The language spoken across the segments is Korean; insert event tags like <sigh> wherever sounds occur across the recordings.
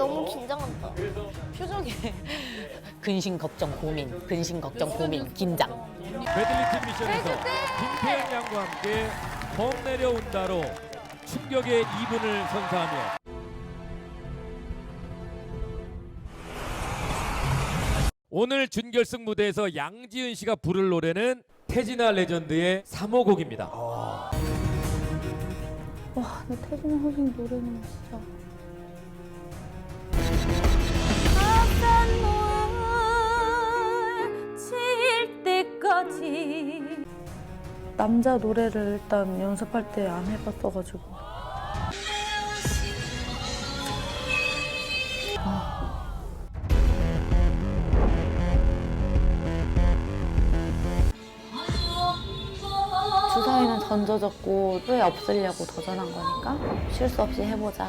너무 긴장한다. 표정에. <laughs> 근심 걱정 고민. 근심 걱정 고민. 긴장. 메들리팀 미션에서 김태현 양과 함께 범 내려온다로 충격의 2분을 선사하며. 오늘 준결승 무대에서 양지은 씨가 부를 노래는 태진아 레전드의 3호 곡입니다. 와, 태진아 선생님 노래는 진짜. 때까지 남자 노래를 일단 연습할 때 안 해봤어가지고. 주사위는 던져졌고 후회 없으려고 도전한 거니까 실수 없이 해보자.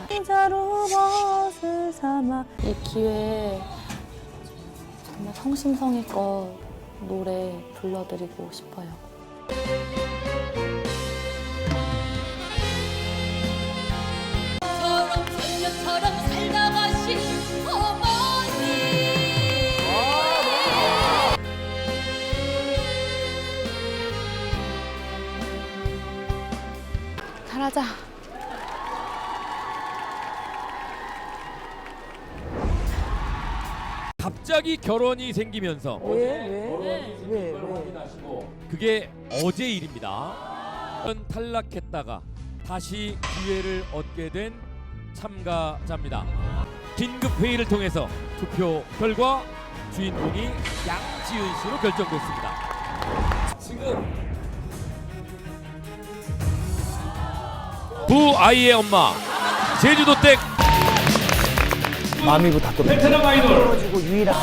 이 기회에 정말 성심성의껏 노래 불러드리고 싶어요. 잘하자. 갑자기 결혼이 생기면서 그게 어제 일입니다. 탈락했다가 다시 기회를 얻게 된 참가자입니다. 긴급 회의를 통해서 투표 결과 주인공이 양지은 씨로 결정됐습니다. 지금 부 아이의 엄마 제주도 댁 마미부 다 베테랑 아이돌. 떨어지고 유일한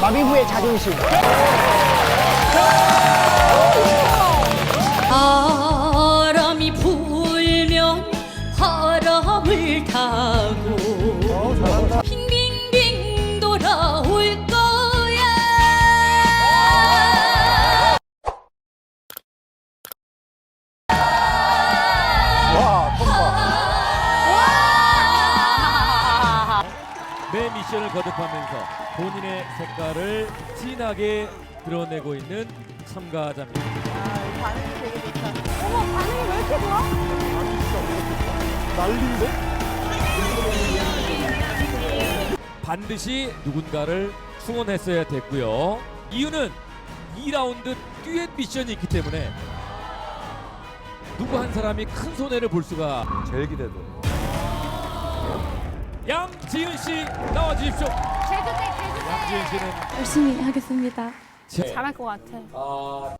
마미부의 자존심. 바 미션을 거듭하면서 본인의 색깔을 진하게 드러내고 있는 참가자입니다. 난린데? 반드시 누군가를 충원했어야 됐고요. 이유는 2라운드 듀엣 미션이 있기 때문에 누구 한 사람이 큰 손해를 볼 수가 제일 기대돼 양 지은 씨 나와 주십시오. 제주대 제주대. 열심히 하겠습니다. 제- 잘할 것 같아. 아,